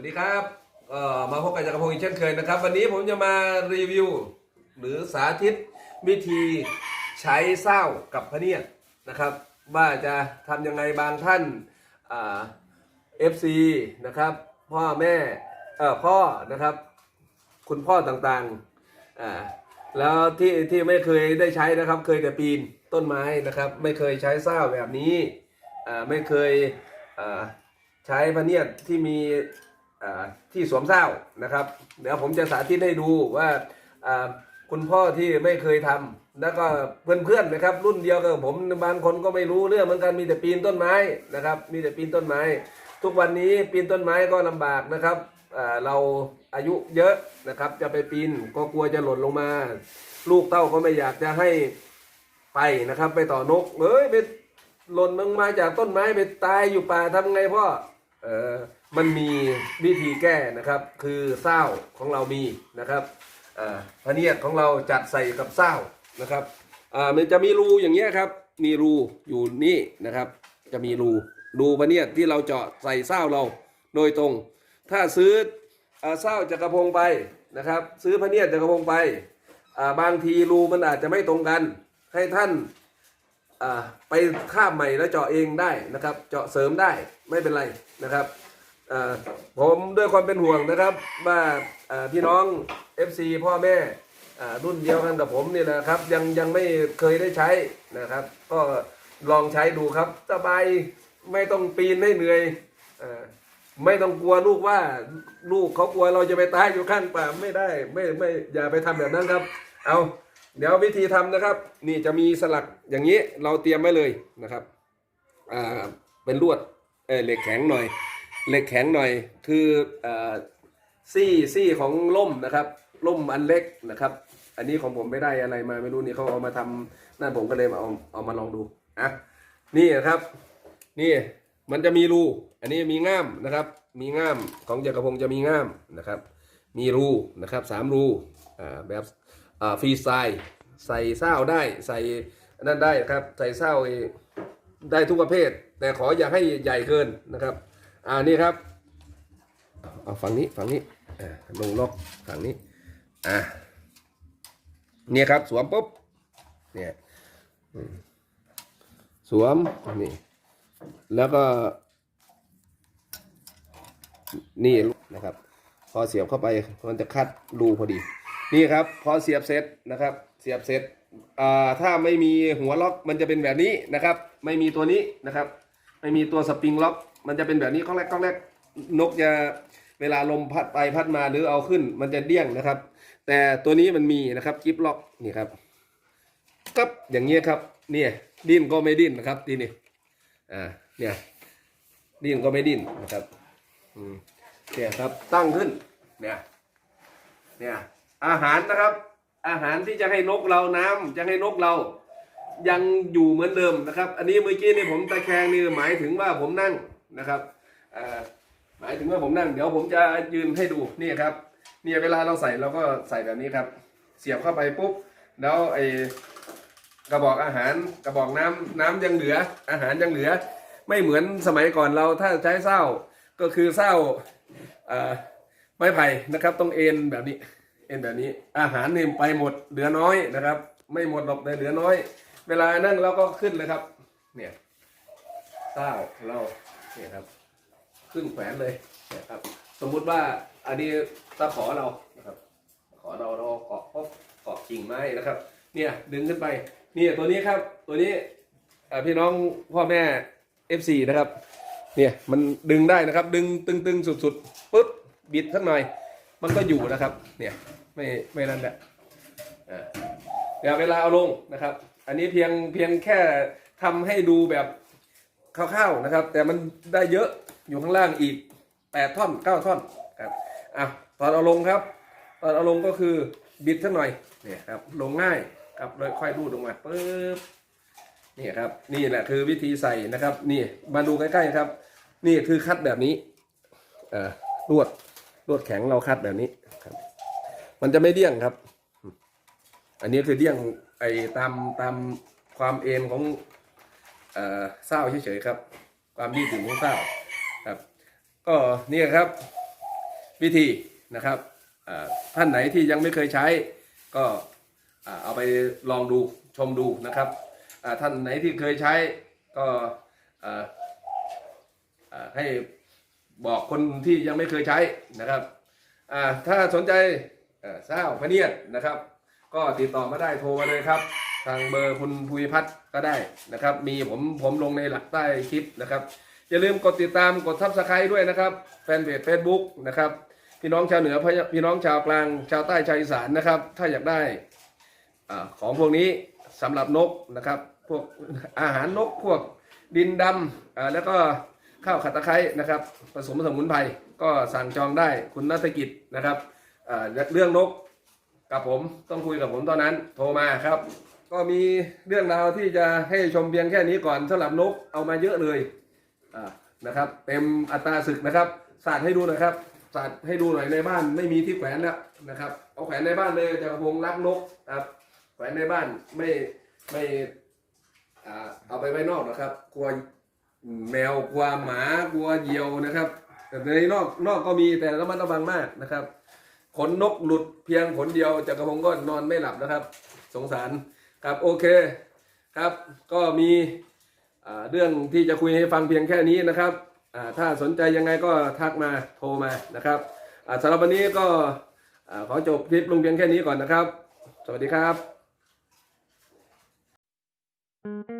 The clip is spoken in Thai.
วัสดีครับก็มาพบกับจักรพงศ์อีกเช่นเคยนะครับ วันนี้ผมจะมารีวิว หรือสาธิตวิธีใช้เศร้ากับพะเนียดนะครับ ว่าจะทำยังไงบางท่านเอ่า FC นะครับพ่อแม่เออพ่อนะครับ คุณพ่อต่างๆอ่าแล้วที่ที่ไม่เคยได้ใช้นะครับ เคยแต่ปีนต้นไม้นะครับ ไม่เคยใช้เศร้าแบบนี้อ่าไม่เคยอ่าใช้พะเนียดที่มี ที่สวมเศร้านะครับ เดี๋ยวผมจะสาธิตให้ดูว่าคุณพ่อที่ไม่เคยทำแล้วก็เพื่อนๆนะครับ รุ่นเดียวกับผมบางคนก็ไม่รู้เรื่องเหมือนกันมีแต่ปีนต้นไม้นะครับ มีแต่ปีนต้นไม้ ทุกวันนี้ปีนต้นไม้ก็ลำบากนะครับเราอายุเยอะนะครับ จะไปปีนก็กลัวจะหล่นลงมา ลูกเต้าก็ไม่อยากจะให้ไปนะครับ ไปต่อนกเอ้ยไปหล่นลงมาจากต้นไม้ไปตายอยู่ป่าทำไงพ่อเออ มันมีวิธีแก้นะครับ คือเศร้าของเรามีนะครับอ่าพะเนียดของเราจัดใส่กับเศร้านะครับอ่ามันจะมีรูอย่างเงี้ยครับ มีรูอยู่นี่นะครับ จะมีรูรูพะเนียดที่เราเจาะใส่เศร้าเราโดยตรง ถ้าซื้อเศร้าจักรพงไปนะครับ ซื้อพะเนียดจักรพงไปอ่าบางทีรูมันอาจจะไม่ตรงกัน ให้ท่านอ่าไปข้ามใหม่แล้วเจาะเองได้นะครับ เจาะเสริมได้ไม่เป็นไรนะครับ ผมด้วยความเป็นห่วงนะครับ ว่าพี่น้อง FC พ่อแม่รุ่นเดียวกันกับผมนี่ยนะครับ ยังยังไม่เคยได้ใช้นะครับ ก็ลองใช้ดูครับสบายไม่ต้องปีนให้เหนื่อยไม่ต้องกลัวลูกว่าลูกเขากลัวเราจะไปตายอยู่ข้างป่าไม่ได้ไม่ไม่อย่าไปทำแบบนั้นครับ เอาเดี๋ยววิธีทำนะครับ นี่จะมีสลักอย่างนี้เราเตรียมไว้เลยนะครับอ่าเป็นลวดเอเหล็กแข็งหน่อย เหล็กแข็งหน่อยคือซี่ซี่ของล่มนะครับล่มอันเล็กนะครับ อันนี้ของผมไม่ได้อะไรมาไม่รู้นี่เขาเอามาทำนั่นผมก็เลยเอาเอามาลองดูอะนี่นะครับ นี่มันจะมีรู อันนี้มีง่ามนะครับ มีง่ามของจักรพงจะมีง่ามนะครับ มีรูนะครับสามรูอ่าแบบอ่าฟรีสไตล์ใส่เศร้าได้ใส่นั่นได้ครับ ใส่เศร้าได้ทุกประเภท แต่ขออย่าให้ใหญ่เกินนะครับ อ่านี่ครับเอาฝั่งนี้ฝั่งนี้อ่าลงล็อกฝั่งนี้อ่าเนี่ยครับสวมปุ๊บเนี่ยอืมสวมนี่แล้วก็ นี่นะครับ พอเสียบเข้าไปมันจะคัดรูพอดี นี่ครับ พอเสียบเสร็จนะครับ เสียบเสร็จอ่าถ้าไม่มีหัวล็อกมันจะเป็นแบบนี้นะครับ ไม่มีตัวนี้นะครับ ไม่มีตัวสปริงล็อก มันจะเป็นแบบนี้ก้องแรกก้องแรกนกจะเวลาลมพัดไปพัดมาหรือเอาขึ้น มันจะเดี้ยงนะครับ แต่ตัวนี้มันมีนะครับกิฟล็อกนี่ครับครับอย่างเงี้ยครับเนี่ยดิ้นก็ไม่ดิ้นนะครับทีนี้อ่าเนี่ยดิ้นก็ไม่ดิ้นนะครับอืมเนี่ยครับตั้งขึ้นเนี่ยเนี่ยอาหารนะครับ อาหารที่จะให้นกเราน้ำจะให้นกเรายังอยู่เหมือนเดิมนะครับ อันนี้เมื่อกี้นี่ผมตะแคงนี่หมายถึงว่าผมนั่ง นะครับหมายถึงว่าผมนั่งเดี๋ยวผมจะยืนให้ดูนี่ครับเนี่ยเวลาเราใส่เราก็ใส่แบบนี้ครับ เสียบเข้าไปปุ๊บแล้วไอกระบอกอาหารกระบอกน้ำน้ำยังเหลือ อาหารยังเหลือ ไม่เหมือนสมัยก่อนเราถ้าใช้เศร้าก็คือเศร้าไม้ไผ่นะครับต้องเอ็นแบบนี้เอ็นแบบนี้ อาหารเนี่ยไปหมดเหลือน้อยนะครับ ไม่หมดหรอกแต่เหลือน้อย เวลานั่งเราก็ขึ้นเลยครับ เนี่ยเศร้าเรา เนี่ยครับ ขึ้นแขวนเลยนี่ยครับ สมมุติว่าอันนี้ตะขอเรานะครับขอเราเราเกาะพบเกาะกิ่งไม้นะครับ เนี่ยดึงขึ้นไป เนี่ยตัวนี้ครับ ตัวนี้พี่น้องพ่อแม่ F4 นะครับ เนี่ยมันดึงได้นะครับ ดึงตึงๆสุดๆปุ๊บบิดสักหน่อย มันก็อยู่นะครับ เนี่ยไม่ไม่นั่นแหละเดี๋ยวเวลาเอาลงนะครับ อันนี้เพียงเพียงแค่ทำให้ดูแบบ คร่าวๆนะครับ แต่มันได้เยอะอยู่ข้างล่างอีกแปดท่อนเก้าท่อนครับอะตอนเอาลงครับ ตอนเอาลงก็คือบิดสักหน่อยเนี่ยครับลงง่ายครับแล้วค่อยรูดลงมาปึ๊บนี่ครับนี่แหละคือวิธีใส่นะครับ นี่มาดูใกล้ๆครับ นี่คือคัดแบบนี้เอ่อลวดลวดแข็งเราคัดแบบนี้ครับ มันจะไม่เดี้ยงครับ อันนี้คือเดี้ยงไอ้ตามตามความเอ็นของ เศร้าเฉยๆครับ ความยืดหยุ่นของเศร้าครับ ก็นี่ครับวิธีนะครับท่านไหนที่ยังไม่เคยใช้ ก็เอาไปลองดูชมดูนะครับท่านไหนที่เคยใช้ก็ให้บอกคนที่ยังไม่เคยใช้นะครับถ้าสนใจเศร้าพเนียดนะครับ ก็ติดต่อมาได้โทรมาเลยครับ ทางเบอร์คุณภูมิพัฒน์ก็ได้นะครับ มีผมผมลงในหลักใต้คลิปนะครับ อย่าลืมกดติดตามกดทับสไครต์ด้วยนะครับ แฟนเพจ Facebook นะครับพี่น้องชาวเหนือพี่พี่น้องชาวกลางชาวใต้ชาวอีสานนะครับ ถ้าอยากได้อของพวกนี้สำหรับนกนะครับ พวกอาหารนกพวกดินดำอ่าแล้วก็ข้าวขัดตะไคร้นะครับ ผสมสมุนไพรก็สั่งจองได้คุณนัฐกิจนะครับเรื่องนก กับผมต้องคุยกับผมตอนนั้น โทรมาครับ ก็มีเรื่องราวที่จะให้ชมเพียงแค่นี้ก่อนสำหรับนกเอามาเยอะเลยอ่านะครับ เต็มอัตราศึกนะครับสาดให้ดูหน่อยครับสาดให้ดูหน่อยในบ้านไม่มีที่แขวนแล้วนะครับเอาแขวนในบ้านเลยจะพงรักนกครับแขวนในบ้านไม่ไม่อ่าเอาไปไว้นอกนะครับ กลัวแมวกลัวหมากลัวเหยี่ยวนะครับแต่ในนอกนอกก็มีแต่ระมัดระวังมากนะครับ ขนนกหลุดเพียงขนเดียวจักรพงศ์ก็นอนไม่หลับนะครับ สงสารครับโอเคครับก็มีเรื่องที่จะคุยให้ฟังเพียงแค่นี้นะครับถ้าสนใจยังไงก็ทักมาโทรมานะครับสำหรับวันนี้ก็ขอจบคลิปลงเพียงแค่นี้ก่อนนะครับ สวัสดีครับ